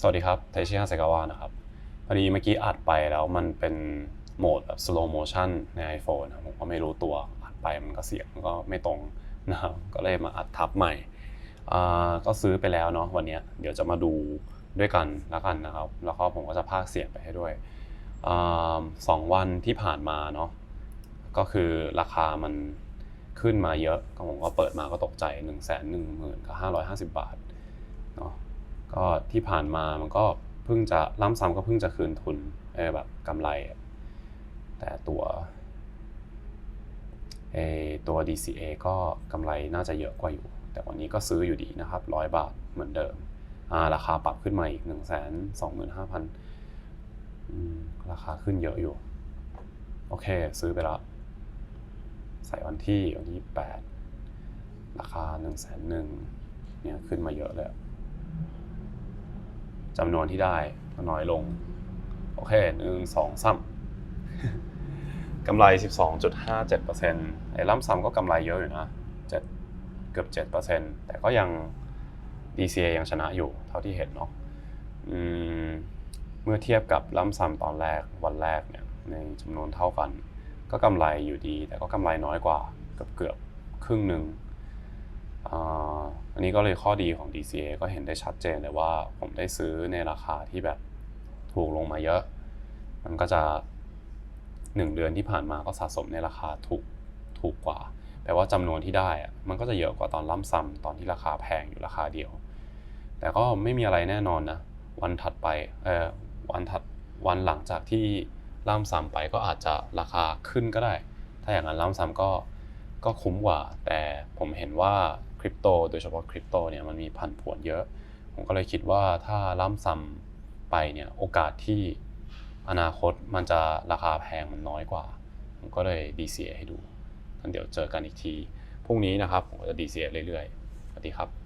สวัสดีครับเทชิฮาเซกาวะนะครับ พอดีเมื่อกี้อัดไปแล้วมันเป็นโหมดแบบ slow motion ใน iPhone นะผมก็ไม่รู้ตัวอัดไปมันก็เสียงมันก็ไม่ตรงนะครับก็เลยมาอัดทับใหม่ ก็ซื้อไปแล้วเนาะวันนี้เดี๋ยวจะมาดูด้วยกันแล้วกันนะครับ แล้วก็ผมก็จะพากเสียงไปให้ด้วยอสองวันที่ผ่านมาเนาะก็คือราคามันขึ้นมาเยอะก็ผมก็เปิดมาก็ตกใจ1นึ่งแสนหนึ่งหมื่นกับห้าร้อยห้าสิบบาทเนาะ ก็ที่ผ่านมามันก็เพิ่งจะล่ำซ้ำก็เพิ่งจะคืนทุนเออแบบกำไร แต่ตัวเอตัว DCA ก็กำไรน่าจะเยอะกว่าอยู่ แต่วันนี้ก็ซื้ออยู่ดีนะครับร้อยบาทเหมือนเดิมอ่าราคาปรับขึ้นมาอีกหนึ่งแสนสองหมื่นห้าพันราคาขึ้นเยอะอยู่ โอเค ซื้อไปแล้วใส่วันที่วันที่แปดราคาหนึ่งแสนหนึ่งเนี่ยขึ้นมาเยอะเลย จำนวนที่ได้ก็น้อยลง โอเคหนึ่งสองสามกำไร 12.57%ไอ้ล่ำซ้ำก็กำไรเยอะอยู่นะเจ็ดเกือบ 7%แต่ก็ยัง DCA ยังชนะอยู่เท่าที่เห็นเนาะมเมื่อเทียบกับล่ำซ้ำตอนแรกวันแรกเนี่ยในจำนวนเท่ากัน ก็กำไรอยู่ดี แต่ก็กำไรน้อยกว่าเกือบเกือบครึ่งหนึ่ง อันนี้ก็เลยข้อดีของ DCA ก็เห็นได้ชัดเจนเลยว่าผมได้ซื้อในราคาที่แบบถูกลงมาเยอะ มันก็จะหนึ่งเดือนที่ผ่านมาก็สะสมในราคาถูกถูกกว่า แต่ว่าจำนวนที่ได้มันก็จะเยอะกว่าตอนล่ำซ้ำตอนที่ราคาแพงอยู่ราคาเดียว แต่ก็ไม่มีอะไรแน่นอนนะ วันถัดไปเออวันถัดวันหลังจากที่ล่ำซ้ำไปก็อาจจะราคาขึ้นก็ได้ ถ้าอย่างนั้นล่ำซ้ำก็ก็คุ้มกว่า แต่ผมเห็นว่า ริปโตโดยเฉพาะคริปโตเนี่ยมันมีผันผวนเยอะ ผมก็เลยคิดว่าถ้าล่ำซ้ำไปเนี่ยโอกาสที่อนาคตมันจะราคาแพงมันน้อยกว่า ผมก็เลย DCA ให้ดูงั้นเดี๋ยวเจอกันอีกทีพรุ่งนี้นะครับผมก็จะ DCA เรื่อยๆสวัสดีครับ